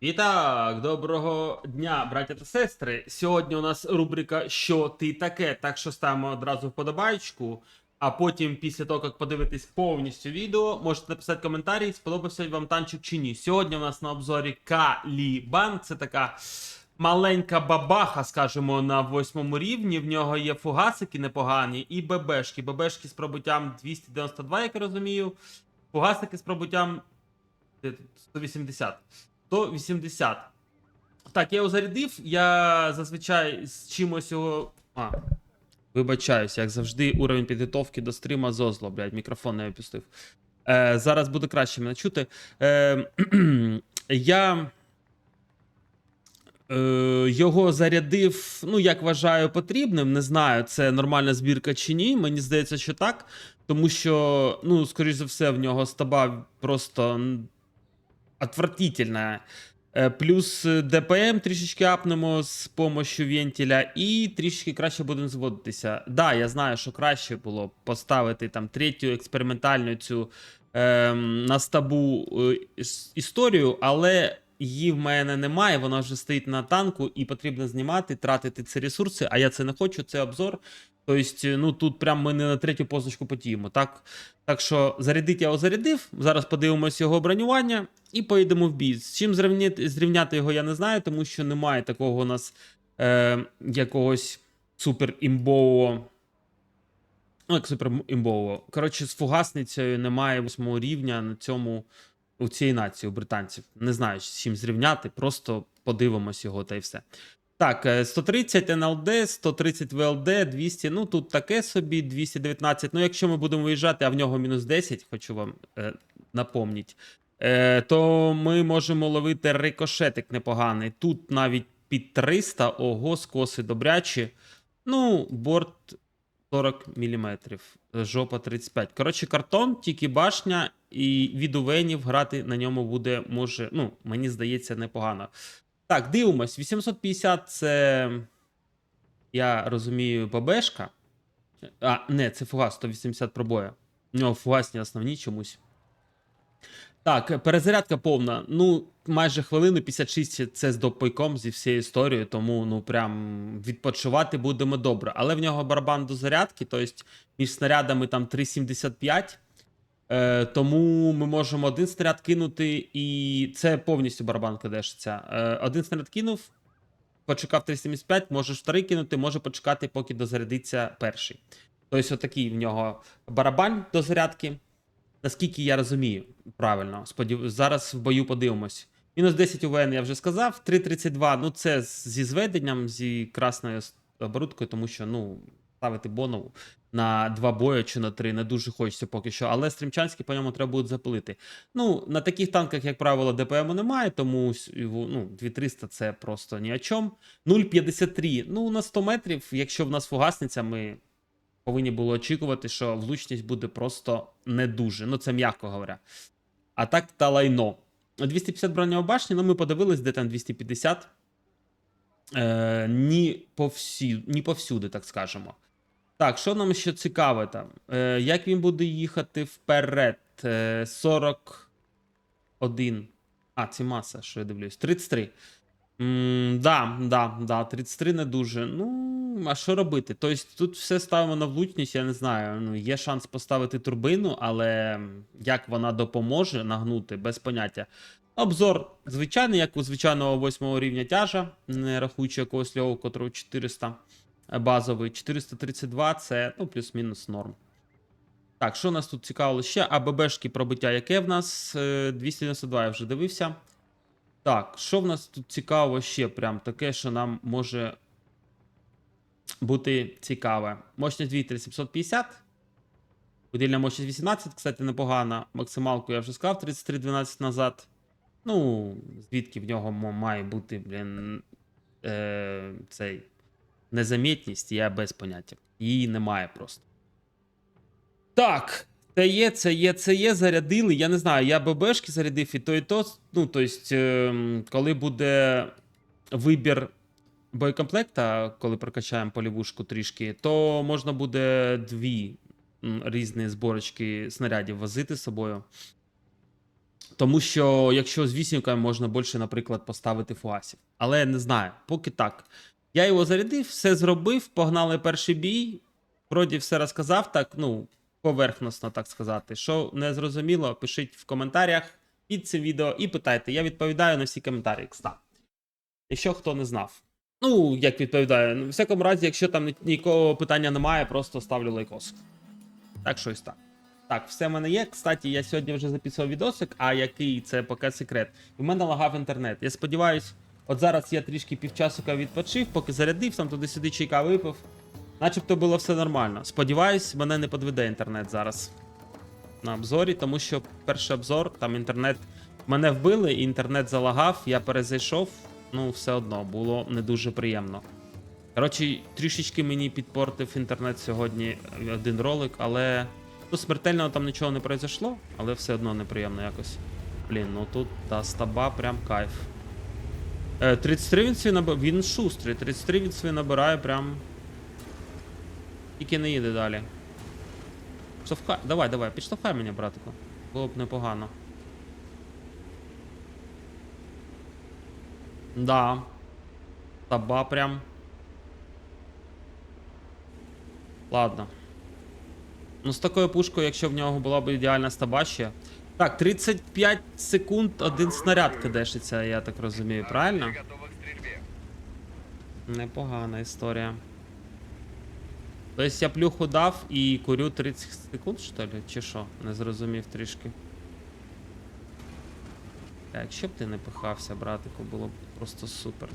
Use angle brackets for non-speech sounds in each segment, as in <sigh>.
І так, доброго дня, браття та сестри. Сьогодні у нас рубрика Що ти таке? Так що ставимо одразу вподобайку, а потім, після того, як подивитись повністю відео, можете написати коментарі, сподобався вам танчик чи ні. Сьогодні у нас на обзорі Калібан. Це така маленька бабаха, скажімо, на восьмому рівні. В нього є фугасики непогані і ББшки. ББшки з пробуттям 292, як я розумію. фугасики з пробуттям 180 то 80. Так, я його зарядив. Я зазвичай з чимось його. А, вибачаюсь, як завжди, уровень підготовки до стріма зозло, блядь, мікрофон не опустив. Е, Зараз буде краще мене чути. Е, <clears throat> Я. Е, його зарядив, ну як вважаю, потрібним. Не знаю, це нормальна збірка чи ні. Мені здається, що так. Тому що, ну, скоріш за все, в нього стаба просто м. Е, Плюс е, ДПМ трішечки апнемо з помощью вентиля, і трішечки краще будемо зводитися. Да, я знаю, що краще було поставити там третю експериментальну цю ем, на стабу е, історію, але її в мене немає, вона вже стоїть на танку і потрібно знімати, тратити ці ресурси, а я це не хочу, це обзор. Тобто, ну тут прям ми не на третю позначку потіємо. Так, так що зарядити я його зарядив. Зараз подивимось його бронювання і поїдемо в бій. З чим зрівняти, зрівняти його, я не знаю, тому що немає такого у нас е, якогось супер імбового. Ну, як супер імбового. Коротше, з фугасницею немає восьмого рівня на цьому у цій нації, у британців. Не знаю, з чим зрівняти, просто подивимось його та й все. Так, е, 130 НЛД, 130 ВЛД, 200. Ну тут таке собі, 219. Ну, якщо ми будемо виїжджати, а в нього мінус 10, хочу вам е, напомнити, е, то ми можемо ловити рикошетик непоганий. Тут навіть під 300, ого, скоси добрячі. Ну, борт 40 мм, жопа 35. Коротше, картон, тільки башня, і від увенів грати на ньому буде, може, ну, мені здається, непогано. Так, дивимось. 850 це. Я розумію, ББшка. А, не, це фугас 180 пробоя. У нього фугасні основні чомусь. Так, перезарядка повна. Ну, майже хвилину 56 це з допойком зі всією історією, тому ну прям відпочивати будемо добре. Але в нього барабан до зарядки, тобто між снарядами там 3,75. Е, тому ми можемо один снаряд кинути, і це повністю барабан кадешиться. Е, один снаряд кинув, почекав 375, можеш вторий кинути, може почекати, поки дозарядиться перший. Тобто, отакий в нього барабан до зарядки. Наскільки я розумію, правильно, сподів... зараз в бою подивимось. Мінус 10 УВН я вже сказав. 3.32, ну це зі зведенням, зі красною оборудкою, тому що ну, ставити бонову на два бої чи на три не дуже хочеться поки що. Але стрімчанський по ньому треба буде запилити. Ну, на таких танках, як правило, ДПМу немає, тому ну, 2300 це просто ні о чому. 0,53. Ну, на 100 метрів, якщо в нас фугасниця, ми повинні були очікувати, що влучність буде просто не дуже. Ну, це м'яко говоря. А так та лайно. 250 бронього башні, ну ми подивились, де там 250. Е, ні, повсі, ні повсюди, так скажемо. Так, що нам ще цікаве там? Е, як він буде їхати вперед? Е, 41. А, це маса, що я дивлюсь. 33. М, да, да, да, 33 не дуже. Ну, а що робити? Тобто тут все ставимо на влучність, я не знаю. Ну, є шанс поставити турбину, але як вона допоможе нагнути, без поняття. Обзор звичайний, як у звичайного 8 рівня тяжа, не рахуючи якогось льову, котрого 400 базовий. 432 це ну, плюс-мінус норм. Так, що нас тут цікавило ще? АББшки пробиття яке в нас? Е, 292 я вже дивився. Так, що в нас тут цікаво ще? Прям таке, що нам може бути цікаве. Мощність вітря 750. Подільна мощність 18, кстати, непогана. Максималку я вже сказав 3312 назад. Ну, звідки в нього має бути, блін, е, цей незамітність, я без поняття. Її немає просто. Так, це є, це є, це є, зарядили. Я не знаю, я ББшки зарядив і то, і то. Ну, тобто, коли буде вибір боєкомплекта, коли прокачаємо полівушку трішки, то можна буде дві різні зборочки снарядів возити з собою. Тому що якщо з вісімками можна більше, наприклад, поставити фуасів. Але не знаю, поки так. Я його зарядив, все зробив, погнали перший бій. Вроді все розказав так, ну, поверхносно, так сказати. Що не зрозуміло, пишіть в коментарях під цим відео і питайте. Я відповідаю на всі коментарі, кстати. Якщо хто не знав. Ну, як відповідаю, ну, в всякому разі, якщо там нікого питання немає, просто ставлю лайкос. Так, щось так. Так, все в мене є. Кстати, я сьогодні вже записував відосик, а який це поки секрет. У мене лагав інтернет. Я сподіваюсь, от зараз я трішки півчасика відпочив, поки зарядив, там туди-сюди чайка випив. Начебто було все нормально. Сподіваюсь, мене не подведе інтернет зараз на обзорі, тому що перший обзор, там інтернет. Мене вбили, інтернет залагав, я перезайшов. Ну, все одно було не дуже приємно. Коротше, трішечки мені підпортив інтернет сьогодні один ролик, але ну, смертельного там нічого не произошло, але все одно неприємно якось. Блін, ну тут та стаба прям кайф. Е, 33 він свій набирає. Він шустрий, 33 він свій набирає прям. Тільки не їде далі. Штовхай, давай, давай, підштовхай мене, братику. Було б непогано. Да. Таба прям. Ладно. Ну, з такою пушкою, якщо в нього була б ідеальна стаба ще. Так, 35 секунд один снаряд кидешиться, я так розумію, правильно? Непогана історія. Тобто я плюху дав і курю 30 секунд, що ли? Чи що? Не зрозумів трішки. А Якщо б ти не пихався, братику, було б просто супер.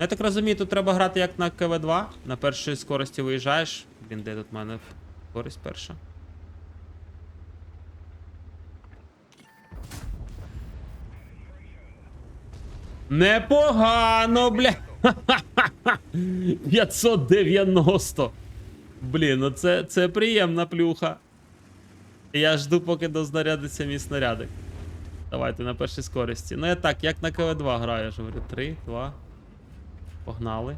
Я так розумію, тут треба грати як на КВ2. На першій скорості виїжджаєш. Блін, де тут в мене скорість перша? Непогано, бля. <laughs> 590. Блін, ну це, це приємна плюха. Я жду, поки дознарядиться мій снарядик. Давайте на першій скорості. Ну я так, як на КВ2 граю, ж говорю. 3, 2. Погнали.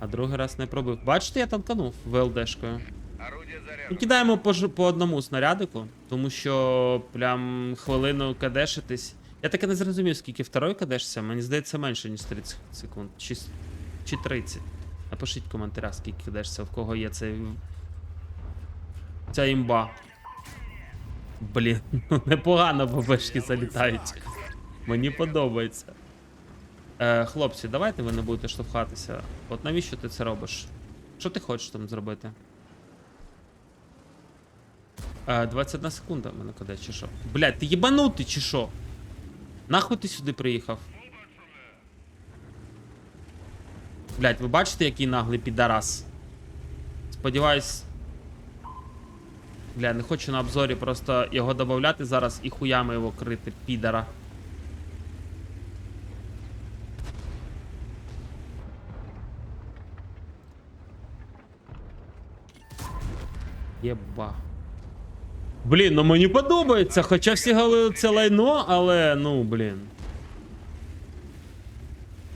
А другий раз не пробив. Бачите, я танканув ВЛДшкою. Орудие Ну, кидаємо по, по одному снарядику, тому що прям хвилину кадешитись. Я таки не зрозумів, скільки второй кадешся. Мені здається менше, ніж 30 секунд. Чи, чи 30. Напишіть в коментарях, скільки кадешся, в кого є цей. Ця імба. Блін, <laughs> ну непогано бабешки залітають. Мені подобається. Е, хлопці, давайте ви не будете штовхатися. От навіщо ти це робиш? Що ти хочеш там зробити? А, 21 секунда в мене куди, чи що? Блядь, ти єбанутий чи що? Нахуй ти сюди приїхав? Блядь, ви бачите, який наглий підарас? Сподіваюсь. Бля, не хочу на обзорі просто його додати зараз і хуями його крити, підара. Єба. Блін, ну мені подобається, хоча всі говорили це лайно, але ну, блін.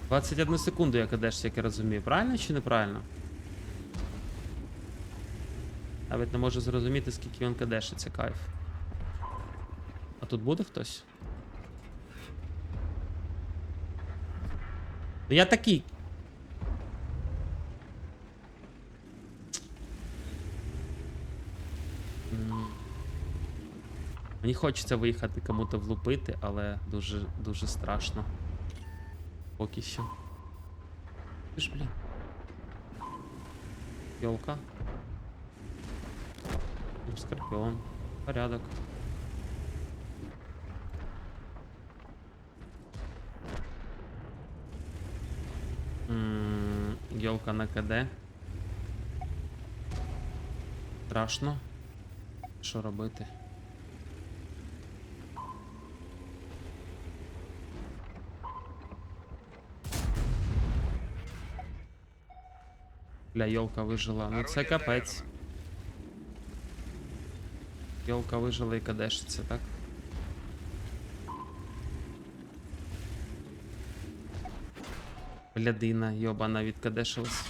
21 секунду я кадешся, як я розумію. Правильно чи неправильно? Навіть не можу зрозуміти, скільки він кадешиться, кайф. А тут буде хтось? Ну, Я такий. Мені хочеться виїхати кому-то влупити, але дуже дуже страшно. Поки що. Ти ж, блін. Йолка. Скорпіон. Порядок. Йолка на КД. Страшно. Що робити? Бля, йолка вижила. Ну це капець. Йолка вижила і кадешиться, так? Блядина, йобана, відкадешилась.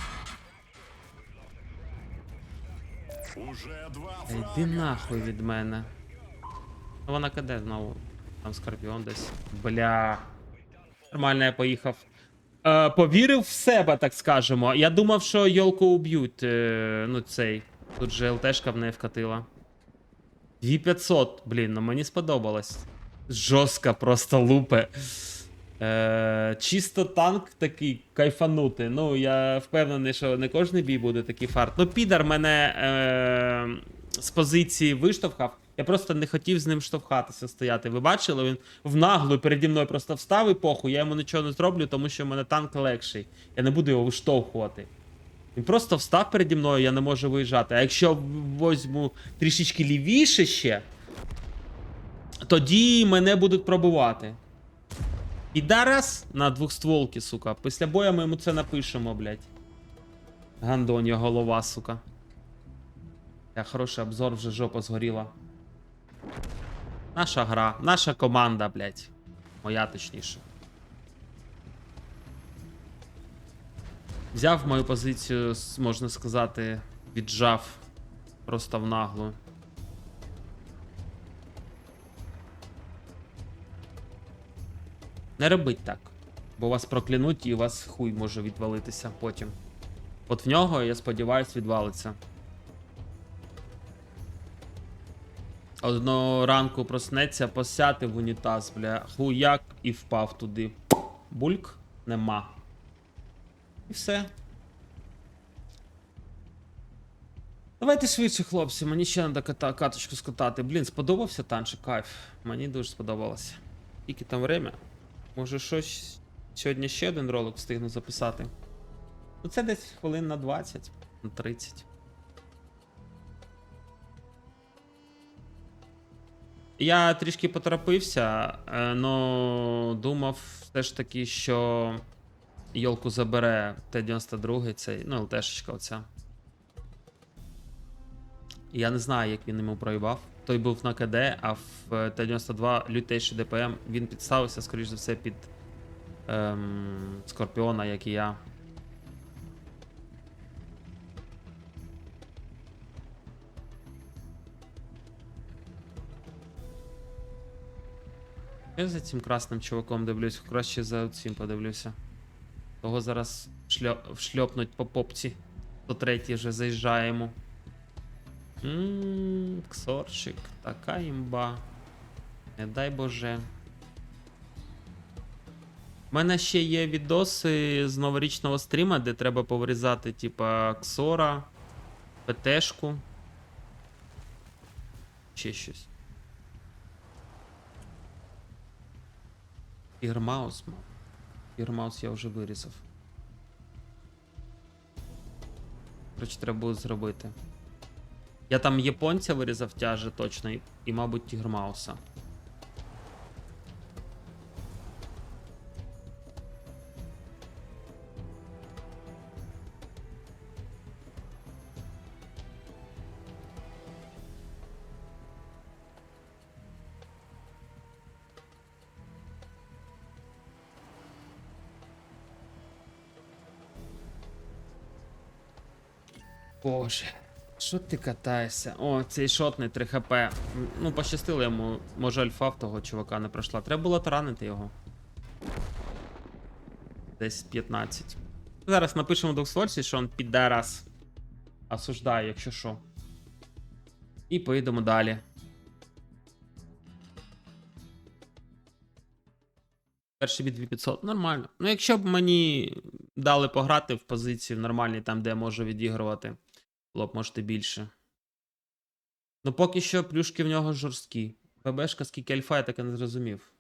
Йди нахуй від мене. Ну, Вона каде знову. Там скорпіон десь. Бля. Нормально я поїхав. Е, повірив в себе, так скажемо. Я думав, що йолку уб'ють. Е, ну цей. Тут же ЛТшка в неї вкатила. 2500, блін, ну мені сподобалось. Жорстко просто лупе. Е, чисто танк такий кайфанутий. Ну, я впевнений, що не кожен бій буде такий фарт. Ну, підар мене е, з позиції виштовхав. Я просто не хотів з ним штовхатися, стояти. Ви бачили, він в наглу переді мною просто встав і похуй. Я йому нічого не зроблю, тому що в мене танк легший. Я не буду його виштовхувати. Він просто встав переді мною, я не можу виїжджати. А якщо возьму трішечки лівіше ще, тоді мене будуть пробувати. Підарас на двохстволки, сука. Після бою ми йому це напишемо, блядь. Гандонья голова, сука. Я хороший обзор, вже жопа згоріла. Наша гра, наша команда, блядь. Моя точніше. Взяв мою позицію, можна сказати, віджав просто в наглу. Не робить так. Бо вас проклянуть і у вас хуй може відвалитися потім. От в нього, я сподіваюсь, відвалиться. Одного ранку проснеться, посяти в унітаз, бля, хуяк і впав туди. Бульк нема. І все. Давайте швидше, хлопці, мені ще треба каточку скатати. Блін, сподобався танчик, кайф. Мені дуже сподобалося. Скільки там время? Може щось сьогодні ще один ролик встигну записати. Ну це десь хвилин на 20, на 30. Я трішки поторопився, але думав все ж таки, що Йолку забере Т-92, цей, ну, ЛТшечка оця. Я не знаю, як він йому проїбав. Той був на КД, а в Т-92 лютейший ДПМ він підставився, скоріш за все, під ем, Скорпіона, як і я. Я за цим красним чуваком дивлюсь, краще за цим подивлюся. Того зараз шльо... шльопнуть по попці. До третій вже заїжджаємо. Ксорчик, така імба. Не дай боже. У мене ще є відоси з новорічного стріма, де треба повирізати, типа, Ксора, ПТшку. Ще щось. Ігрмаус. ма. Ігрмаус я вже вирізав. Короче, треба буде зробити. Я там японця вирізав тяже точно, і мабуть, Тігрмауса. Боже, що ти катаєшся? О, цей шотний 3 хп. Ну, пощастило йому, може альфа в того чувака не пройшла. Треба було таранити його. Десь 15. Зараз напишемо до Сворсі, що він підарас. Осуждаю, якщо що. І поїдемо далі. Перший бід 2500, нормально. Ну, якщо б мені дали пограти в позиції в нормальній, там, де я можу відігрувати, було б, можете, більше. Ну, поки що плюшки в нього жорсткі. ББшка скільки альфа, я так і не зрозумів.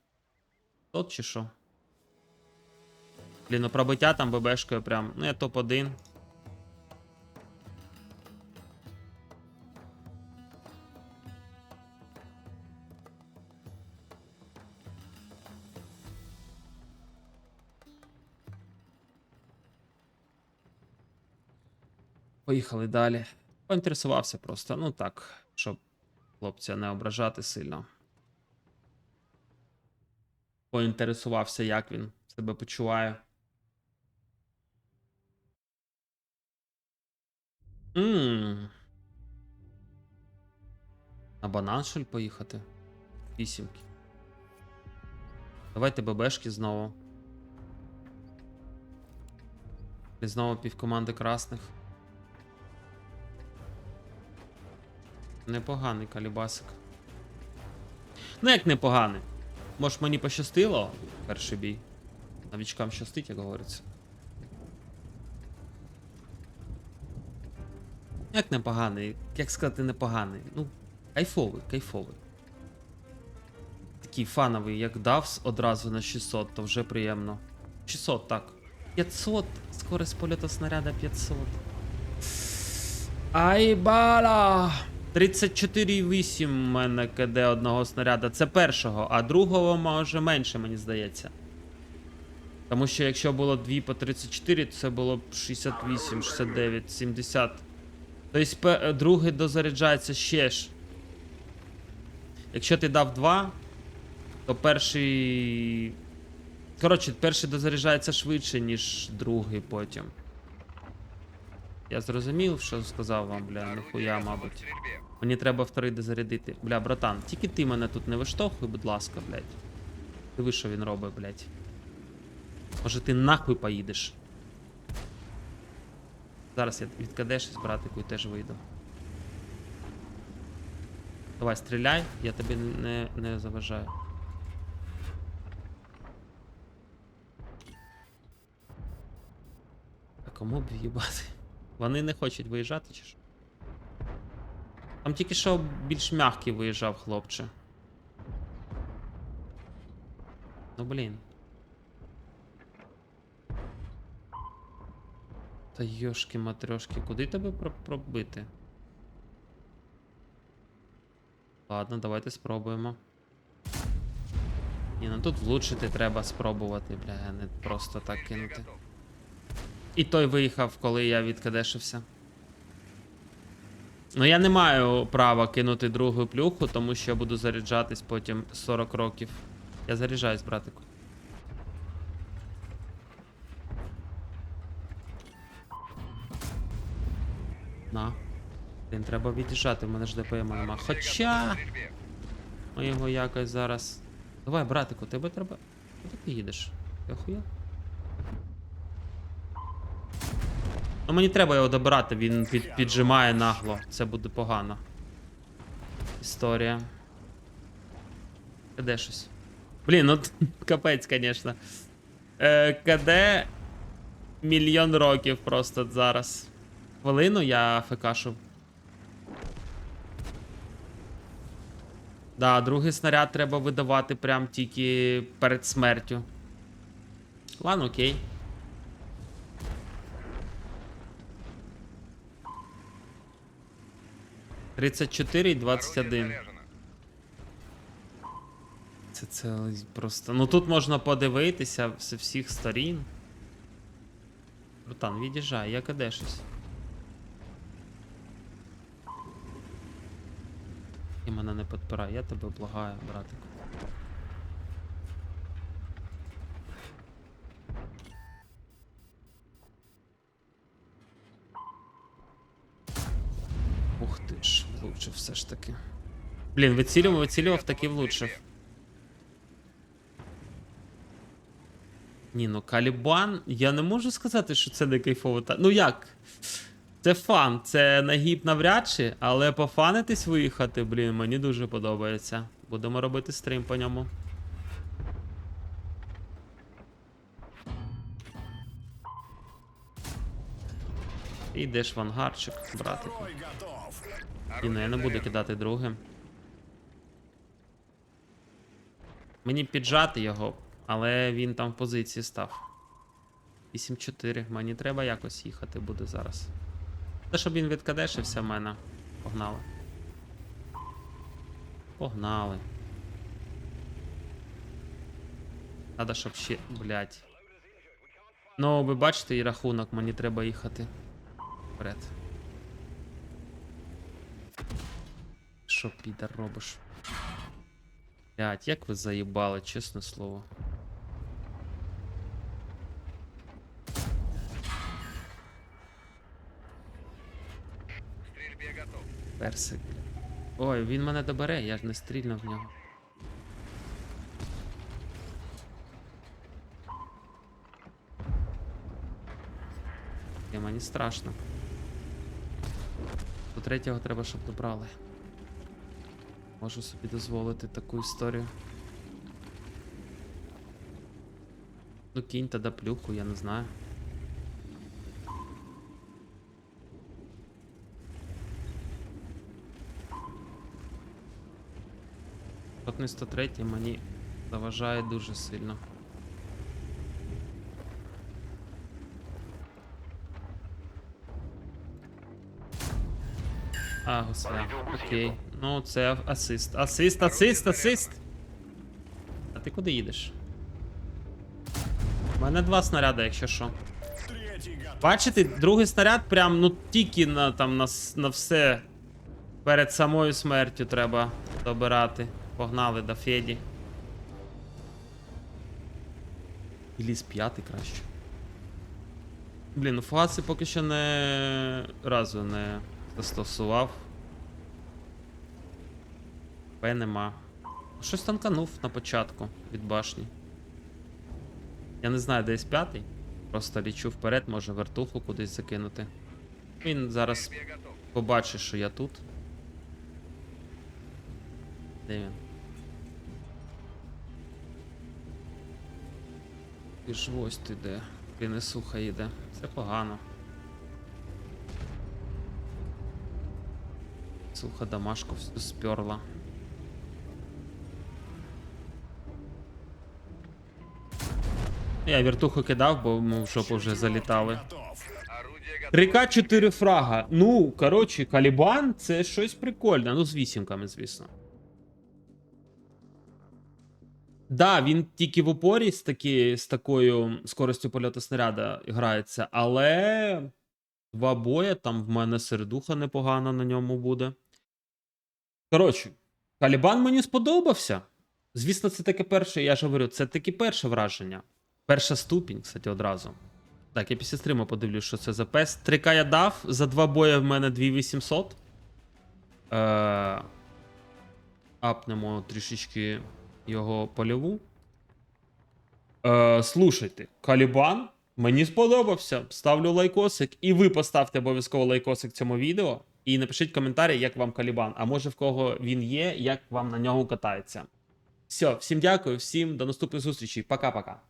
Тот чи що? Блін, ну пробиття там ББшкою прям. Ну, я топ-1. Поїхали далі. Поінтересувався просто, ну так, щоб хлопця не ображати сильно. Поінтересувався, як він себе почуває. Ммм. На банан, що ли, поїхати? Вісімки. Давайте ББшки знову. І знову півкоманди красних. Непоганий калібасик. Ну як непоганий. Може мені пощастило перший бій. Новічкам щастить, як говориться. Як непоганий? Як сказати непоганий? Ну, кайфовий, кайфовий. Такий фановий, як Давс одразу на 600, то вже приємно. 600, так. 500. Скорость польоту снаряда 500. Айбала! 34,8 у мене КД одного снаряда. Це першого, а другого може менше, мені здається. Тому що якщо було 2 по 34, то це було б 68, 69, 70. Тобто другий дозаряджається ще ж. Якщо ти дав 2, то перший. Коротше, перший дозаряджається швидше, ніж другий потім. Я зрозумів, що сказав вам, бля, нахуя, мабуть. Мені треба вторий дозарядити. Бля, братан, тільки ти мене тут не виштовхуй, будь ласка, блядь. Диви, що він робить, блядь. Може ти нахуй поїдеш. Зараз я відкадеш із братику і теж вийду. Давай, стріляй, я тобі не, не заважаю. А кому б в'їбати? Вони не хочуть виїжджати чи що? Там тільки що більш м'який виїжджав, хлопче. Ну блін. Та йошки матрешки, куди тебе пробити? Ладно, давайте спробуємо. Ні, ну тут влучити треба спробувати, бля, не просто так кинути. І той виїхав, коли я відкадешився. Ну я не маю права кинути другу плюху, тому що я буду заряджатись потім 40 років. Я заряджаюсь, братику. На. Блін, треба від'їжджати, в мене ж ДПМ нема. Хоча. Ми його якось зараз. Давай, братику, тебе треба. Куди ти їдеш? Ти охуєв? Ну мені треба його добирати, він під, піджимає нагло. Це буде погано. Історія. КД щось. Блін, ну <laughs> капець, звісно. Е, КД мільйон років просто зараз. Хвилину я фекашу. Да, другий снаряд треба видавати прям тільки перед смертю. Ладно, окей. Тридцять чотири і двадцять один. Це цілий просто. Ну тут можна подивитися з всіх сторін. Братан, від'їжджай, я кадешусь. І мене не підпирай, я тебе благаю, братику. Ух ти ж, влучив все ж таки. Блін, вицілював, вицілював, таки влучив. Ні, ну Калібан, я не можу сказати, що це не кайфово. Та... Ну як? Це фан, це нагіб навряд чи, але пофанитись виїхати, блін, мені дуже подобається. Будемо робити стрім по ньому. І йдеш в ангарчик, братику. І я не буду кидати другим. Мені піджати його, але він там в позиції став. 8-4. Мені треба якось їхати буде зараз. Те, щоб він відкадешився в мене. Погнали. Погнали. Надо, щоб ще. Блять. Ну, ви бачите і рахунок, мені треба їхати. Вперед. Що підар робиш? Блять, як ви заїбали, чесне слово. Персик. Ой, він мене добере, я ж не стрільнув в нього. І мені страшно. До третього треба, щоб добрали. Можу собі дозволити таку історію. Ну кінь тоді плюху, я не знаю. Ротний 103 мені заважає дуже сильно. А, господи. Окей. Ну, це асист. Асист, асист, асист. А ти куди їдеш? У мене два снаряди, якщо що. Бачите, другий снаряд прям ну тільки на там на, на все перед самою смертю треба добирати. Погнали до Феді. І ліс п'ятий краще. Блін, ну фугаси поки що не разу не застосував. П нема. Щось танканув на початку від башні. Я не знаю, десь п'ятий. Просто лічу вперед, може вертуху кудись закинути. Він зараз побачить, що я тут. Де він? Ти ж ось ти де. Принесуха йде. Це погано. Суха домашку всю сперла. Я вертуху кидав, бо ми в жопу вже залітали. 3К 4 фрага. Ну, коротше, Калібан це щось прикольне. Ну, з вісімками, звісно. Да, він тільки в упорі з, такі, з такою скоростю польоту снаряда грається, але два боя, там в мене середуха непогана на ньому буде. Коротше, Калібан мені сподобався. Звісно, це таке перше, я ж говорю, це таке перше враження. Перша ступінь, кстати, одразу. Так, я після стриму подивлюсь, що це за пес. 3К я дав, за два бої в мене 2800. Е... Апнемо трішечки його польову. Е, слушайте, Калібан мені сподобався. Ставлю лайкосик. І ви поставте обов'язково лайкосик цьому відео. І напишіть коментарі, як вам Калібан. А може в кого він є, як вам на нього катається. Все, всім дякую, всім до наступних зустрічей. Пока-пока.